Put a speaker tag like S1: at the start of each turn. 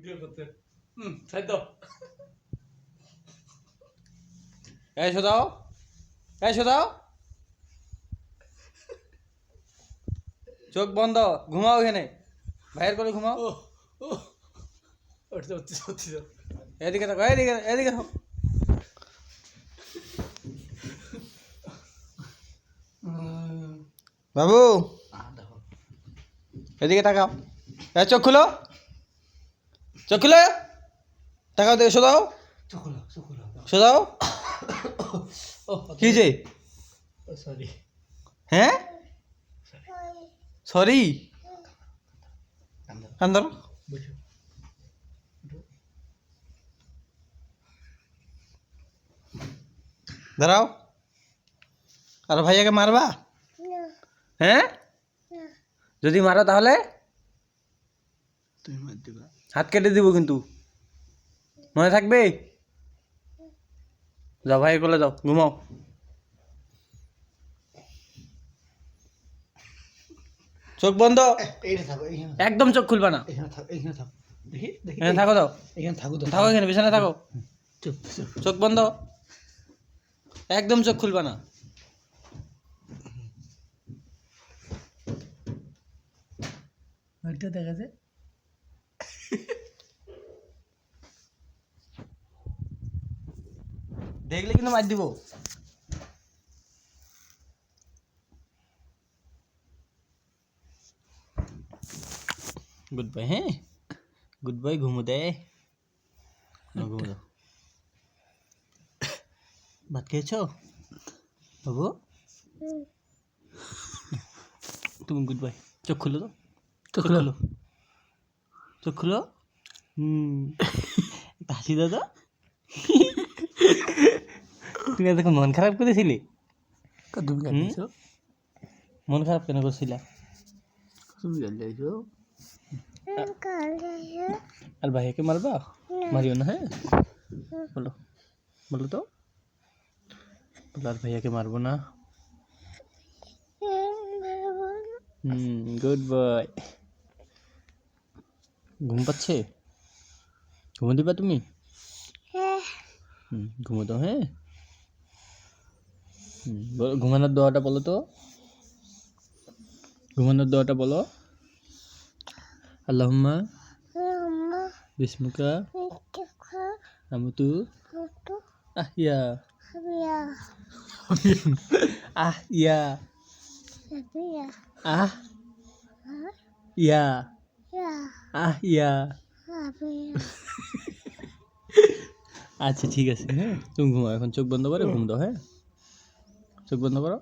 S1: Video করতে। হুম ছাই দাও।
S2: এই শোধাও এই শোধাও চোখ বন্ধ ঘুমাও এখানে। বাইরে করে ঘুমাও। এদিকে থাকো এদিকে এদিকে থাকো। বাবু এদিকে তাকাও। এ চোখ খুলো। খুলো তাকাও দেখে শোধাও
S1: চকুলো চকুলো।
S2: শোধাও
S1: ও
S2: কি যে?
S1: সরি
S2: হ্যাঁ? সরি কান ধরো
S1: বুঝো।
S2: দাঁড়াও। আর ভাইয়াকে মারবা? হ্যাঁ? যদি মারো তাহলে?
S1: তুমি মার দিবা
S2: হাত কেটে দিব কিন্তু। মনে থাকবে? যাও ভাই কোলে যাও ঘুমাও। চোখ বন্ধ? একদম চোখ খুলবা না।
S1: এখানে থাকো
S2: দাও
S1: এখানে থাকো
S2: থাকো এখানে বিছানায় থাকো। চোখ বন্ধ। একদম চোখ খুলবা না।
S1: দেখা যায়।
S2: দেখলে কিন্তু মার দিব গুড বাই হ্যাঁ গুড বাই ঘুমো দে নাও ঘুমো দাও ভাত খেয়েছো বাবু তুমি গুড বাই চোখ খুলো তো চোখ খুলো চোখ খুলো হুম একটা হাসি দাও তো তুমি এতক্ষণ মন খারাপ করেছিলে?
S1: তুমি?
S2: মন খারাপ কেন করছিলা?
S1: তুমি
S2: আর ভাইয়াকে মারবা? মারিও না হ্যাঁ? বলো বলো তো। বলো আর ভাইয়াকে মারবো না। হুম গুড বয় ঘুম পাচ্ছে? ঘুমো দিবা তুমি? ঘুমো দাও হ্যাঁ হুম, বলো, ঘুমানোর দোয়াটা বলো তো ঘুমানোর দোয়াটা বলো আল্লাহুম্মা বিসমুকা আমতু আহিয়া আহ ইয়া আহ ইয়া আহ ইয়া আচ্ছা ঠিক আছে। হ্যাঁ। তুমি ঘুমাও এখন চোখ বন্ধ করে ঘুম দাও হ্যাঁ? চোখ বন্ধ করো।